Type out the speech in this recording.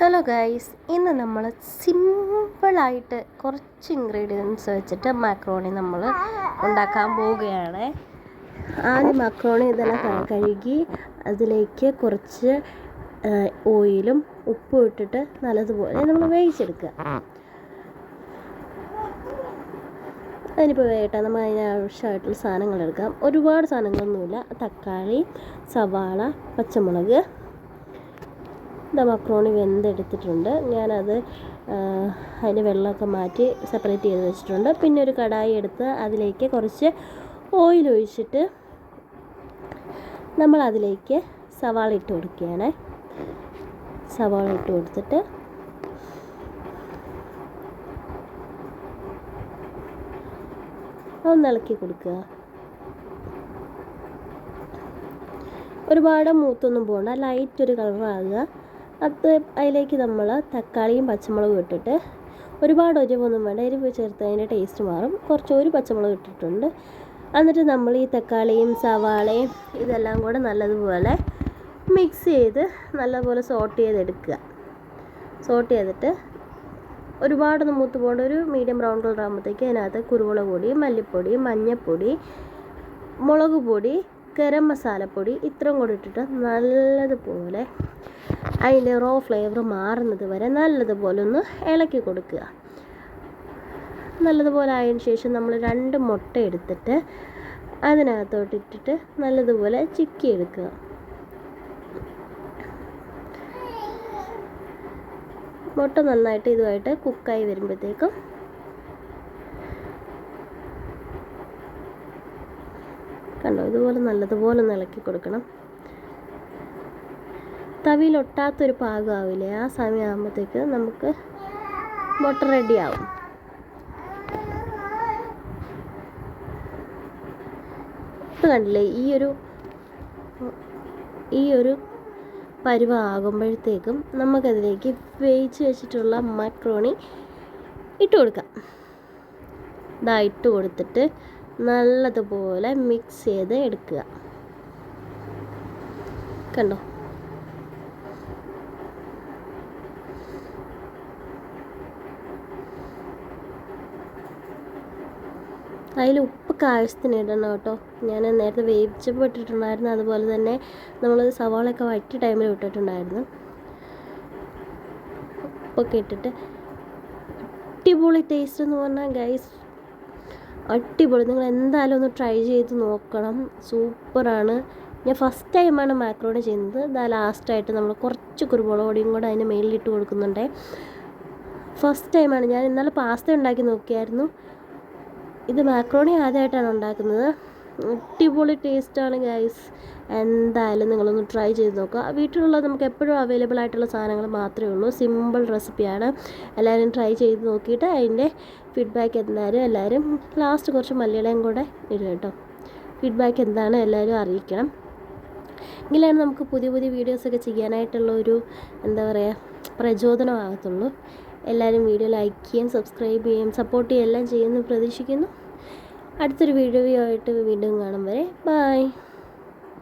Hello guys ഇന്ന് നമ്മൾ സിമ്പിളായിട്ട് കുറച്ച് ഇൻഗ്രീഡിയൻസ് വെച്ചിട്ട് മാക്രോണി നമ്മൾ ഉണ്ടാക്കാൻ പോവുകയാണ്. ആദ്യം മാക്രോണി ഇതെല്ലാം കഴുകി അതിലേക്ക് കുറച്ച് ഓയിലും ഉപ്പും ഇട്ടിട്ട് നല്ലതുപോലെ നമ്മൾ വേവിച്ചെടുക്കുക. അതിനിപ്പോൾ വേട്ട നമ്മൾ അതിന് ആവശ്യമായിട്ടുള്ള സാധനങ്ങൾ എടുക്കാം. ഒരുപാട് സാധനങ്ങളൊന്നുമില്ല. തക്കാളി സവാള പച്ചമുളക് ഇതാ മക്രോണി വെന്തെടുത്തിട്ടുണ്ട്. ഞാനത് അതിന്റെ വെള്ളമൊക്കെ മാറ്റി സെപ്പറേറ്റ് ചെയ്ത് വെച്ചിട്ടുണ്ട്. പിന്നെ ഒരു കടായി എടുത്ത് അതിലേക്ക് കുറച്ച് ഓയിൽ ഒഴിച്ചിട്ട് നമ്മൾ അതിലേക്ക് സവാള ഇട്ട് കൊടുക്കുകയാണ്. സവാള ഇട്ട് കൊടുത്തിട്ട് ഒന്ന് ഇളക്കി കൊടുക്കുക. ഒരുപാട് മൂത്തൊന്നും പോകണ്ട ലൈറ്റ് ഒരു കളറാകുക അത് അതിലേക്ക് നമ്മൾ തക്കാളിയും പച്ചമുളകും ഇട്ടിട്ട് ഒരുപാട് എരിവൊന്നും വേണ്ട. എരിവ് ചേർത്ത് അതിന്റെ ടേസ്റ്റ് മാറും. കുറച്ച് ഒരു പച്ചമുളക് ഇട്ടിട്ടുണ്ട്. എന്നിട്ട് നമ്മൾ ഈ തക്കാളിയും സവാളയും ഇതെല്ലാം കൂടെ നല്ലതുപോലെ മിക്സ് ചെയ്ത് നല്ലപോലെ സോട്ട് ചെയ്തെടുക്കുക. സോട്ട് ചെയ്തിട്ട് ഒരുപാടൊന്നും മൂത്ത് പോകേണ്ട. ഒരു മീഡിയം ബ്രൗൺ കളർ ആകുമ്പോഴത്തേക്ക് അതിനകത്ത് കുരുമുളക് പൊടി മല്ലിപ്പൊടി മഞ്ഞൾപ്പൊടി മുളക് പൊടി ഗരം മസാലപ്പൊടി ഇത്രയും കൂടി ഇട്ടിട്ട് നല്ലതുപോലെ അതിന്റെ റോ ഫ്ലേവർ മാറുന്നത് വരെ നല്ലതുപോലെ ഒന്ന് ഇളക്കി കൊടുക്കുക. നല്ലതുപോലെ ആയതിനു ശേഷം നമ്മൾ രണ്ട് മുട്ട എടുത്തിട്ട് അതിനകത്തോട്ട് ഇട്ടിട്ട് നല്ലതുപോലെ ചിക്കി എടുക്കുക മുട്ട നന്നായിട്ട് ഇതുമായിട്ട് കുക്കായി വരുമ്പോഴത്തേക്കും കണ്ടോ? ഇതുപോലെ നല്ലതുപോലെ ഇളക്കി കൊടുക്കണം. തവിയിൽ ഒട്ടാത്തൊരു പാകമാവില്ലേ? ആ സമയം സമയമാകുമ്പോഴത്തേക്ക് നമുക്ക് മുട്ട റെഡിയാവും ഇത് കണ്ടില്ലേ? ഈ ഒരു ഈ ഒരു പരുവാകുമ്പോഴത്തേക്കും നമുക്കതിലേക്ക് വേവിച്ച് വെച്ചിട്ടുള്ള മക്രോണി ഇട്ട് കൊടുക്കാം. ഇതാ ഇട്ട് കൊടുത്തിട്ട് നല്ലതുപോലെ മിക്സ് ചെയ്ത് എടുക്കുക. കണ്ടോ? അതിൽ ഉപ്പ് ആവശ്യത്തിന് ഇടണം കേട്ടോ. ഞാൻ നേരത്തെ വേവിച്ചപ്പോൾ ഇട്ടിട്ടുണ്ടായിരുന്നു. അതുപോലെ തന്നെ നമ്മൾ സവാളയൊക്കെ വഴറ്റിയ ടൈമിൽ ഇട്ടിട്ടുണ്ടായിരുന്നു. ഉപ്പൊക്കെ ഇട്ടിട്ട് അടിപൊളി ടേസ്റ്റ് എന്ന് പറഞ്ഞാൽ ഗൈസ് അടിപൊളി. നിങ്ങൾ എന്തായാലും ഒന്ന് ട്രൈ ചെയ്ത് നോക്കണം. സൂപ്പറാണ്. ഞാൻ ഫസ്റ്റ് ടൈമാണ് മാക്രോണി ചെയ്യുന്നത്. ഇതാ ലാസ്റ്റായിട്ട് നമ്മൾ കുറച്ച് കുരുമുളക് പൊടിയും കൂടെ അതിന് മേളിലിട്ട് കൊടുക്കുന്നുണ്ട്. ഫസ്റ്റ് ടൈമാണ് ഞാൻ ഇന്നലെ പാസ്ത ഉണ്ടാക്കി നോക്കിയായിരുന്നു. ഇത് മാക്രോണി ആദ്യമായിട്ടാണ് ഉണ്ടാക്കുന്നത്. അടിപൊളി ടേസ്റ്റാണ് ഗൈസ് എന്തായാലും നിങ്ങളൊന്ന് ട്രൈ ചെയ്ത് നോക്കുക. വീട്ടിലുള്ള നമുക്ക് എപ്പോഴും അവൈലബിൾ ആയിട്ടുള്ള സാധനങ്ങൾ മാത്രമേ ഉള്ളൂ. സിമ്പിൾ റെസിപ്പിയാണ് എല്ലാവരും ട്രൈ ചെയ്ത് നോക്കിയിട്ട് അതിന്റെ ഫീഡ്ബാക്ക് എന്തായാലും എല്ലാവരും ലാസ്റ്റ് കുറച്ച് മല്ലിയിലയും കൂടെ ഇടുക കേട്ടോ. ഫീഡ്ബാക്ക് എന്താണ് എല്ലാവരും അറിയിക്കണം. എങ്കിലാണ് നമുക്ക് പുതിയ പുതിയ വീഡിയോസൊക്കെ ചെയ്യാനായിട്ടുള്ള ഒരു എന്താ പറയുക പ്രചോദനമാകത്തുള്ളൂ എല്ലാവരും വീഡിയോ ലൈക്ക് ചെയ്യുകയും സബ്സ്ക്രൈബ് ചെയ്യുകയും സപ്പോർട്ട് ചെയ്യുകയും എല്ലാം ചെയ്യുമെന്ന് പ്രതീക്ഷിക്കുന്നു. അടുത്തൊരു വീഡിയോ ആയിട്ട് വീണ്ടും കാണും വരെ. ബായ്